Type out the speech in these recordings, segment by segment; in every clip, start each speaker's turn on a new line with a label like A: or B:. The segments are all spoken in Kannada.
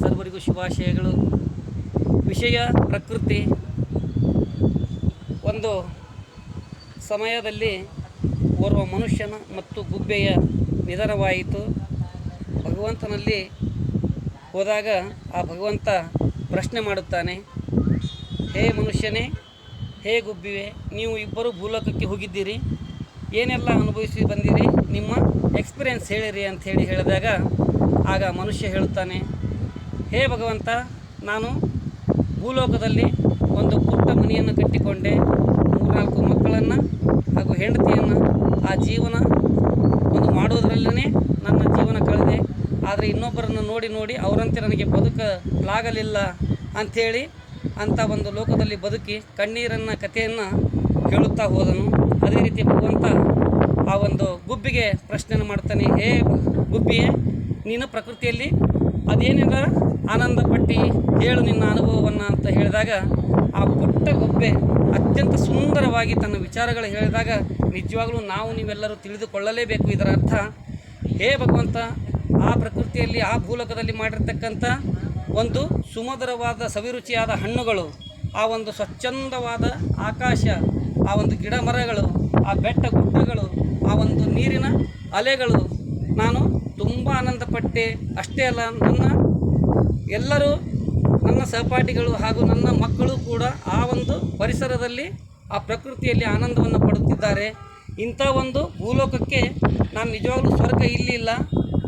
A: ಸರ್ವರಿಗೂ ಶುಭಾಶಯಗಳು. ವಿಷಯ, ಪ್ರಕೃತಿ. ಒಂದು ಸಮಯದಲ್ಲಿ ಓರ್ವ ಮನುಷ್ಯನ ಮತ್ತು ಗುಬ್ಬೆಯ ನಿಧನವಾಯಿತು. ಭಗವಂತನಲ್ಲಿ ಹೋದಾಗ ಆ ಭಗವಂತ ಪ್ರಶ್ನೆ ಮಾಡುತ್ತಾನೆ, ಹೇ ಮನುಷ್ಯನೇ, ಹೇ ಗುಬ್ಬಿವೆ ನೀವು ಇಬ್ಬರು ಭೂಲೋಕಕ್ಕೆ ಹೋಗಿದ್ದೀರಿ. ಏನೆಲ್ಲ ಅನುಭವಿಸಿ ಬಂದಿರಿ? ನಿಮ್ಮ ಎಕ್ಸ್ಪೀರಿಯೆನ್ಸ್ ಹೇಳಿರಿ ಅಂತ ಹೇಳಿ ಹೇಳಿದಾಗ ಆಗ ಮನುಷ್ಯ ಹೇಳುತ್ತಾನೆ, ಹೇ ಭಗವಂತ, ನಾನು ಭೂಲೋಕದಲ್ಲಿ ಒಂದು ಪುಟ್ಟ ಮನೆಯನ್ನು ಕಟ್ಟಿಕೊಂಡೆ. ಮೂರ್ನಾಲ್ಕು ಮಕ್ಕಳನ್ನು ಹಾಗೂ ಹೆಂಡತಿಯನ್ನು ಆ ಜೀವನ ಒಂದು ಮಾಡುವುದರಲ್ಲೇ ನನ್ನ ಜೀವನ ಕಳೆದೆ. ಆದರೆ ಇನ್ನೊಬ್ಬರನ್ನು ನೋಡಿ ನೋಡಿ ಅವರಂತೆ ನನಗೆ ಬದುಕಲಾಗಲಿಲ್ಲ ಅಂಥೇಳಿ ಅಂಥ ಒಂದು ಲೋಕದಲ್ಲಿ ಬದುಕಿ ಕಣ್ಣೀರನ್ನು ಕಥೆಯನ್ನು ಹೇಳುತ್ತಾ ಹೋದನು. ಅದೇ ರೀತಿ ಭಗವಂತ ಆ ಒಂದು ಗುಬ್ಬಿಗೆ ಪ್ರಶ್ನೆಯನ್ನು ಮಾಡ್ತಾನೆ ಹೇ ಗುಬ್ಬಿಯೇ, ನೀನು ಪ್ರಕೃತಿಯಲ್ಲಿ ಅದೇನಿಲ್ಲ ಆನಂದ ಪಟ್ಟಿ, ಹೇಳು ನಿನ್ನ ಅನುಭವವನ್ನು ಅಂತ ಹೇಳಿದಾಗ ಆ ಪುಟ್ಟ ಗುಬ್ಬೆ ಅತ್ಯಂತ ಸುಂದರವಾಗಿ ತನ್ನ ವಿಚಾರಗಳು ಹೇಳಿದಾಗ ನಿಜವಾಗಲೂ ನಾವು ನೀವೆಲ್ಲರೂ ತಿಳಿದುಕೊಳ್ಳಲೇಬೇಕು ಇದರ ಅರ್ಥ. ಹೇ ಭಗವಂತ, ಆ ಪ್ರಕೃತಿಯಲ್ಲಿ, ಆ ಭೂಲೋಕದಲ್ಲಿ ಮಾಡಿರ್ತಕ್ಕಂಥ ಒಂದು ಸುಮಧುರವಾದ ಸವಿರುಚಿಯಾದ ಹಣ್ಣುಗಳು, ಆ ಒಂದು ಸ್ವಚ್ಛಂದವಾದ ಆಕಾಶ ಆ ಒಂದು ಗಿಡ ಮರಗಳು ಆ ಬೆಟ್ಟ ಗುಡ್ಡಗಳು, ಆ ಒಂದು ನೀರಿನ ಅಲೆಗಳು. ನಾನು ತುಂಬ ಆನಂದಪಟ್ಟೆ. ಅಷ್ಟೇ ಅಲ್ಲ, ನನ್ನ ಎಲ್ಲರೂ, ನನ್ನ ಸಹಪಾಠಿಗಳು ಹಾಗೂ ನನ್ನ ಮಕ್ಕಳು ಕೂಡ ಆ ಒಂದು ಪರಿಸರದಲ್ಲಿ, ಆ ಪ್ರಕೃತಿಯಲ್ಲಿ ಆನಂದವನ್ನು ಪಡುತ್ತಿದ್ದಾರೆ. ಇಂಥ ಒಂದು ಭೂಲೋಕಕ್ಕೆ ನಾನು ನಿಜವಾಗ್ಲೂ ಸ್ವರ್ಗ ಇಲ್ಲಿ ಇಲ್ಲ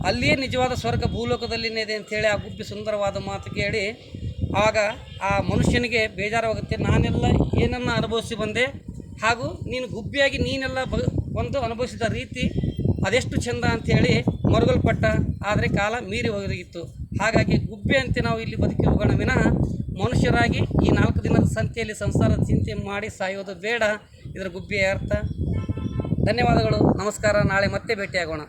A: ಅಲ್ಲಿಯೇ ನಿಜವಾದ ಸ್ವರ್ಗ ಭೂಲೋಕದಲ್ಲಿನೇ ಇದೆ ಅಂಥೇಳಿ ಆ ಗುಬ್ಬಿ ಸುಂದರವಾದ ಮಾತು ಕೇಳಿ, ಆಗ ಆ ಮನುಷ್ಯನಿಗೆ ಬೇಜಾರಾಗುತ್ತೆ. ನಾನೆಲ್ಲ ಏನನ್ನು ಅನುಭವಿಸಿ ಬಂದೆ? ಹಾಗೂ ನೀನು ಗುಬ್ಬಿಯಾಗಿ ನೀನೆಲ್ಲ ಬ ಒಂದು ಅನುಭವಿಸಿದ ರೀತಿ ಅದೆಷ್ಟು ಚೆಂದ ಅಂಥೇಳಿ ಮರುಗಲ್ಪಟ್ಟ, ಆದರೆ ಕಾಲ ಮೀರಿ ಹೋಗಿತ್ತು. ಹಾಗಾಗಿ ಗುಬ್ಬೆ ಅಂತೆ ನಾವು ಇಲ್ಲಿ ಬದುಕಿ ಹೋಗೋಣ ವಿನಃ ಮನುಷ್ಯರಾಗಿ ಈ ನಾಲ್ಕು ದಿನದ ಸಂತೆಯಲ್ಲಿ ಸಂಸಾರದ ಚಿಂತೆ ಮಾಡಿ ಸಾಯೋದು ಬೇಡ. ಇದರ ಗುಬ್ಬಿಯ ಅರ್ಥ. ಧನ್ಯವಾದಗಳು. ನಮಸ್ಕಾರ. ನಾಳೆ ಮತ್ತೆ ಭೇಟಿಯಾಗೋಣ.